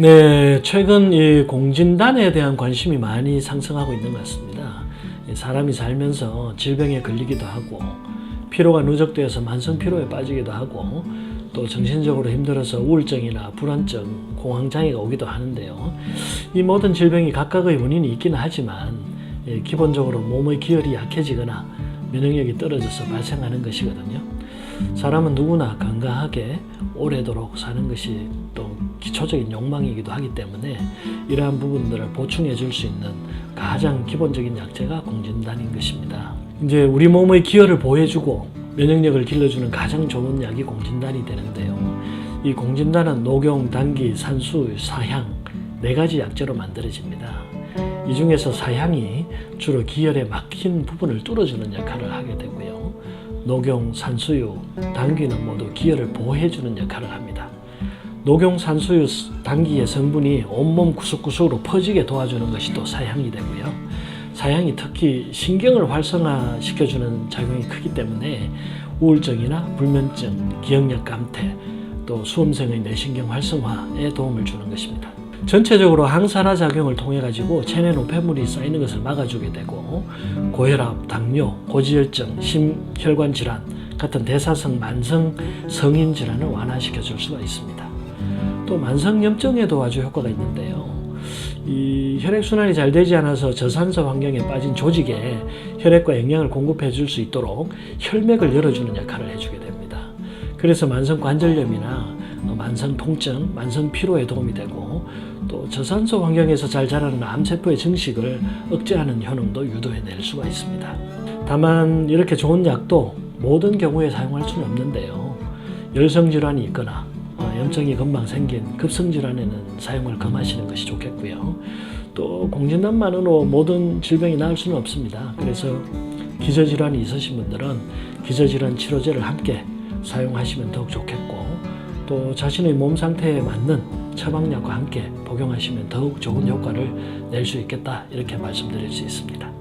네, 최근 이 공진단에 대한 관심이 많이 상승하고 있는 것 같습니다. 이 사람이 살면서 질병에 걸리기도 하고 피로가 누적되어서 만성 피로에 빠지기도 하고 또 정신적으로 힘들어서 우울증이나 불안증, 공황 장애가 오기도 하는데요. 이 모든 질병이 각각의 원인이 있기는 하지만 예, 기본적으로 몸의 기혈이 약해지거나 면역력이 떨어져서 발생하는 것이거든요. 사람은 누구나 건강하게 오래도록 사는 것이 또 기초적인 욕망이기도 하기 때문에 이러한 부분들을 보충해 줄 수 있는 가장 기본적인 약재가 공진단인 것입니다. 이제 우리 몸의 기혈을 보호해주고 면역력을 길러주는 가장 좋은 약이 공진단이 되는데요. 이 공진단은 녹용, 당기, 산수, 사향 네 가지 약재로 만들어집니다. 이 중에서 사향이 주로 기혈에 막힌 부분을 뚫어주는 역할을 하게 되고요. 녹용, 산수유, 당귀는 모두 기혈을 보호해주는 역할을 합니다. 녹용, 산수유, 당귀의 성분이 온몸 구석구석으로 퍼지게 도와주는 것이 또 사향이 되고요. 사향이 특히 신경을 활성화시켜주는 작용이 크기 때문에 우울증이나 불면증, 기억력 감퇴, 또 수험생의 뇌신경 활성화에 도움을 주는 것입니다. 전체적으로 항산화 작용을 통해 가지고 체내 노폐물이 쌓이는 것을 막아주게 되고 고혈압, 당뇨, 고지혈증, 심혈관 질환 같은 대사성 만성 성인 질환을 완화시켜 줄 수가 있습니다. 또 만성 염증에도 아주 효과가 있는데요. 이 혈액순환이 잘 되지 않아서 저산소 환경에 빠진 조직에 혈액과 영양을 공급해 줄 수 있도록 혈맥을 열어주는 역할을 해주게 됩니다. 그래서 만성 관절염이나 만성 통증, 만성 피로에 도움이 되고 또 저산소 환경에서 잘 자라는 암세포의 증식을 억제하는 효능도 유도해낼 수가 있습니다. 다만 이렇게 좋은 약도 모든 경우에 사용할 수는 없는데요. 열성 질환이 있거나 어, 염증이 금방 생긴 급성 질환에는 사용을 금하시는 것이 좋겠고요. 또 공진단만으로 모든 질병이 나을 수는 없습니다. 그래서 기저질환이 있으신 분들은 기저질환 치료제를 함께 사용하시면 더욱 좋겠고 또 자신의 몸 상태에 맞는 처방약과 함께 복용하시면 더욱 좋은 효과를 낼 수 있겠다 이렇게 말씀드릴 수 있습니다.